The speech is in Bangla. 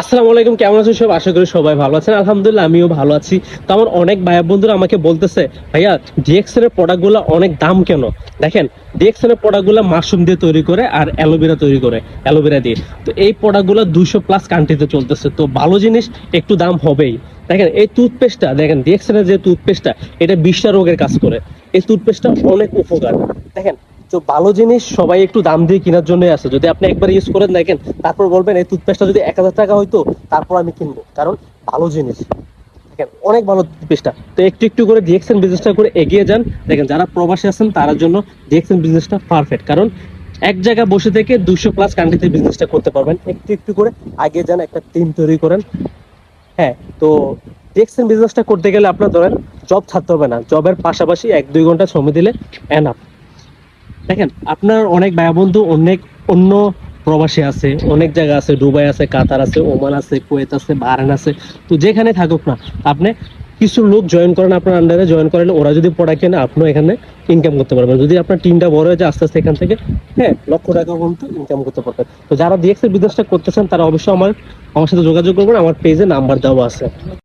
আসসালামু আলাইকুম, কেমন আছেন সব? আশা করি সবাই ভালো আছেন। আলহামদুলিল্লাহ, আমিও ভালো আছি। তো আমার অনেক ভাইয়া বন্ধুরা আমাকে বলতেছে, ভাইয়া ডিএক্সএন এর প্রোডাক্টগুলো অনেক দাম কেন? দেখেন ডিএক্সএন এর প্রোডাক্টগুলো মাশরুম দিয়ে তৈরি করে আর অ্যালোভেরা তৈরি করে, অ্যালোভেরা দিয়ে। তো এই প্রোডাক্টগুলো দুশো প্লাস কান্ট্রিতে চলতেছে। তো ভালো জিনিস, একটু দাম হবেই। দেখেন, এই টুথপেস্টটা দেখেন ডিএক্সএন এর যে টুথপেস্টটা এটা বিশটা রোগের কাজ করে। এই টুথপেস্টটা অনেক উপকার। দেখেন তো ভালো জিনিস সবাই একটু দাম দিয়ে কেনার জন্যই আছে। যদি আপনি একবার ইউজ করে দেখেন, তারপর বলবেন, এই টুথপেস্টটা যদি এক হাজার টাকা হইতো, তারপর আমি কিনবো। কারণ ভালো জিনিস। দেখেন, অনেক ভালো টুথপেস্টটা তো একটু একটু করে ডিএক্সএন বিজনেসটা করে এগিয়ে যান। দেখেন, যারা প্রবাসী আছেন, তার জন্য ডিএক্সএন বিজনেসটা পারফেক্ট কারণ এক জায়গায় বসে থেকে দুশো প্লাস কান্ট্রিতে বিজনেসটা করতে পারবেন। একটু একটু করে আগে যান, একটা টিম তৈরি করেন। হ্যাঁ তো ডিএক্সএন বিজনেসটা করতে গেলে আপনার ধরেন জব ছাড়তে হবে না। জবের পাশাপাশি এক দুই ঘণ্টা সময় দিলে এনাফ দেখেন, আপনার অনেক ভাই বন্ধু অনেক অন্য প্রবাসী আছে, অনেক জায়গা আছে, দুবাই আছে, কাতার আছে, ওমান আছে, কুয়েত আছে বাহারান আছে। তো যেখানে থাকুক না, আপনি কিছু লোক জয়েন করেন আপনার আন্ডারে জয়েন করেন ওরা যদি প্রোডাক্ট কেনে, আপনিও এখানে ইনকাম করতে পারবেন। যদি আপনার টিমটা বড় হয়ে যায় আস্তে আস্তে এখান থেকে হ্যাঁ লক্ষ টাকা পর্যন্ত ইনকাম করতে পারবেন। তো যারা ডিএক্সের বিজনেসটা করতেছেন, তারা অবশ্যই আমার আমার সাথে যোগাযোগ করবেন, আমার পেজে নাম্বার দেওয়া আছে।